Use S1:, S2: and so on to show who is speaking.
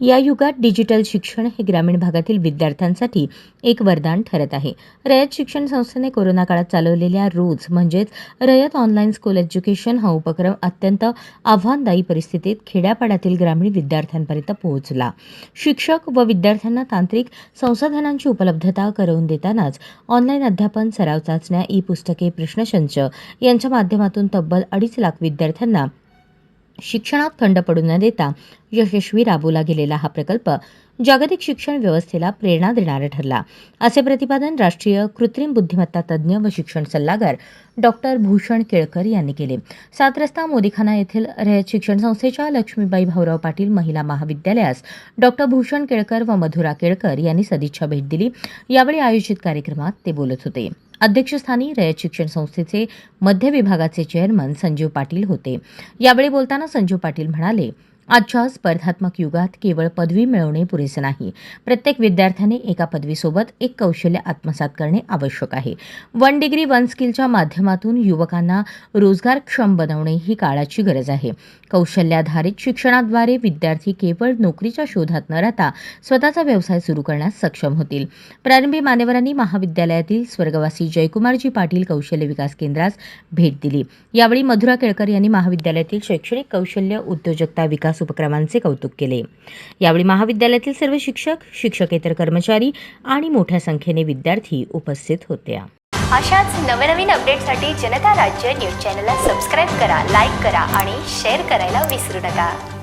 S1: या युगात डिजिटल शिक्षण हे ग्रामीण भागातील विद्यार्थ्यांसाठी एक वरदान ठरत आहे. रयत शिक्षण संस्थेने कोरोना काळात चालवलेल्या रोज म्हणजेच रयत ऑनलाईन स्कूल एज्युकेशन हा उपक्रम अत्यंत आव्हानदायी परिस्थितीत खेड्यापाड्यातील ग्रामीण विद्यार्थ्यांपर्यंत पोहोचला. शिक्षक व विद्यार्थ्यांना तांत्रिक संसाधनांची उपलब्धता करून देतानाच ऑनलाईन अध्यापन सराव चाचण्या ई पुस्तके प्रश्नसंच यांच्या माध्यमातून तब्बल अडीच लाख विद्यार्थ्यांना शिक्षणात खंड पडू न देता यशस्वी राबवला गेलेला हा प्रकल्प जागतिक शिक्षण व्यवस्थेला प्रेरणा देणारा ठरला. असे प्रतिपादन राष्ट्रीय कृत्रिम बुद्धिमत्ता तज्ज्ञ व शिक्षण सल्लागार डॉक्टर भूषण केळकर यांनी केले. सात रस्ता मोदीखाना येथील रयत शिक्षण संस्थेच्या लक्ष्मीबाई भाऊराव पाटील महिला महाविद्यालयास डॉक्टर भूषण केळकर व मधुरा केळकर यांनी सदिच्छा भेट दिली. यावेळी आयोजित कार्यक्रमात ते बोलत होते. अध्यक्षस्थानी रयत शिक्षण संस्थेचे मध्य विभागाचे चेअरमन संजीव पाटील होते. यावेळी बोलताना संजीव पाटील म्हणाले आजच्या स्पर्धात्मक युगात केवळ पदवी मिळवणे पुरेसे नाही. प्रत्येक विद्यार्थ्याने एका पदवीसोबत एक कौशल्य आत्मसात करणे आवश्यक आहे. वन डिग्री वन स्किलच्या माध्यमातून युवकांना रोजगारक्षम बनवणे ही काळाची गरज आहे. कौशल्याधारित शिक्षणाद्वारे विद्यार्थी केवळ नोकरीच्या शोधात न राहता स्वतःचा व्यवसाय सुरू करण्यास सक्षम होतील. प्रारंभी मान्यवरांनी महाविद्यालयातील स्वर्गवासी जयकुमारजी पाटील कौशल्य विकास केंद्रास भेट दिली. यावेळी मधुरा केळकर यांनी महाविद्यालयातील शैक्षणिक कौशल्य उद्योजकता विकास उपक्रमांचे कौतुक केले. यावेळी महाविद्यालयातील सर्व शिक्षक शिक्षकेतर कर्मचारी आणि मोठ्या संख्येने विद्यार्थी उपस्थित होत्या.
S2: अशाच नवनवीन अपडेटसाठी जनता राज्य न्यूज चॅनलला सबस्क्राईब करा लाईक करा आणि शेअर करायला विसरू नका.